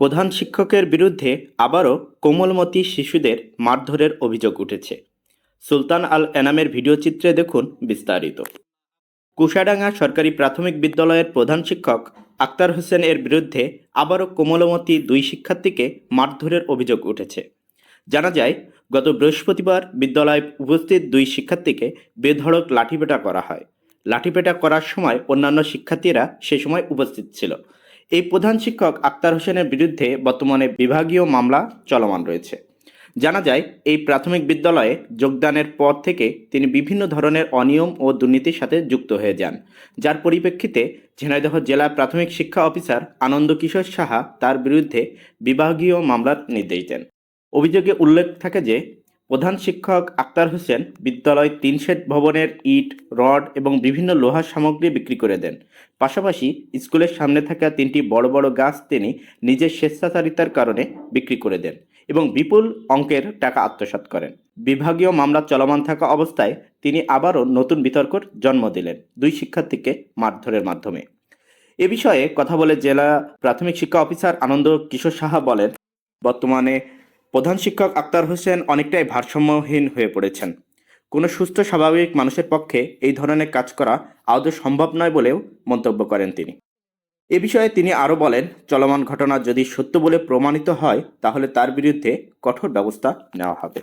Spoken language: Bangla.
প্রধান শিক্ষকের বিরুদ্ধে আবারও কোমলমতি শিশুদের মারধরের অভিযোগ উঠেছে। সুলতান আল এনামের ভিডিও চিত্রে দেখুন বিস্তারিত। কুশাডাঙ্গা সরকারি প্রাথমিক বিদ্যালয়ের প্রধান শিক্ষক আক্তার হোসেন এর বিরুদ্ধে আবারও কোমলমতি দুই শিক্ষার্থীকে মারধরের অভিযোগ উঠেছে। জানা যায়, গত বৃহস্পতিবার বিদ্যালয়ে উপস্থিত দুই শিক্ষার্থীকে বেধড়ক লাঠিপেটা করা হয়। লাঠিপেটা করার সময় অন্যান্য শিক্ষার্থীরা সে সময় উপস্থিত ছিল। এই প্রধান শিক্ষক আক্তার হোসেনের বিরুদ্ধে বর্তমানে বিভাগীয় মামলা চলমান রয়েছে। জানা যায়, এই প্রাথমিক বিদ্যালয়ে যোগদানের পর থেকে তিনি বিভিন্ন ধরনের অনিয়ম ও দুর্নীতির সাথে যুক্ত হয়ে যান। যার পরিপ্রেক্ষিতে ঝিনাইদহ জেলা প্রাথমিক শিক্ষা অফিসার আনন্দ কিশোর সাহা তার বিরুদ্ধে বিভাগীয় মামলার নির্দেশ দেন। অভিযোগে উল্লেখ থাকে যে প্রধান শিক্ষক আক্তার হোসেন বিদ্যালয় তিন শেড ভবনের ইট, রড এবং বিভিন্ন লোহার সামগ্রী বিক্রি করে দেন। পাশাপাশি স্কুলের সামনে থাকা তিনটি বড় বড় গাছ তিনি নিজের স্বেচ্ছাচারিতার কারণে বিক্রি করে দেন এবং বিপুল অঙ্কের টাকা আত্মসাৎ করেন। বিভাগীয় মামলা চলমান থাকা অবস্থায় তিনি আবারও নতুন বিতর্কর জন্ম দিলেন দুই শিক্ষার্থীকে মারধরের মাধ্যমে। এ বিষয়ে কথা বলে জেলা প্রাথমিক শিক্ষা অফিসার আনন্দ কিশোর সাহা বলেন, বর্তমানে প্রধান শিক্ষক আক্তার হোসেন অনেকটাই ভারসাম্যহীন হয়ে পড়েছেন। কোনো সুস্থ, স্বাভাবিক মানুষের পক্ষে এই ধরনের কাজ করা আদৌ সম্ভব নয় বলেও মন্তব্য করেন তিনি। এ বিষয়ে তিনি আরও বলেন, চলমান ঘটনা যদি সত্য বলে প্রমাণিত হয়, তাহলে তার বিরুদ্ধে কঠোর ব্যবস্থা নেওয়া হবে।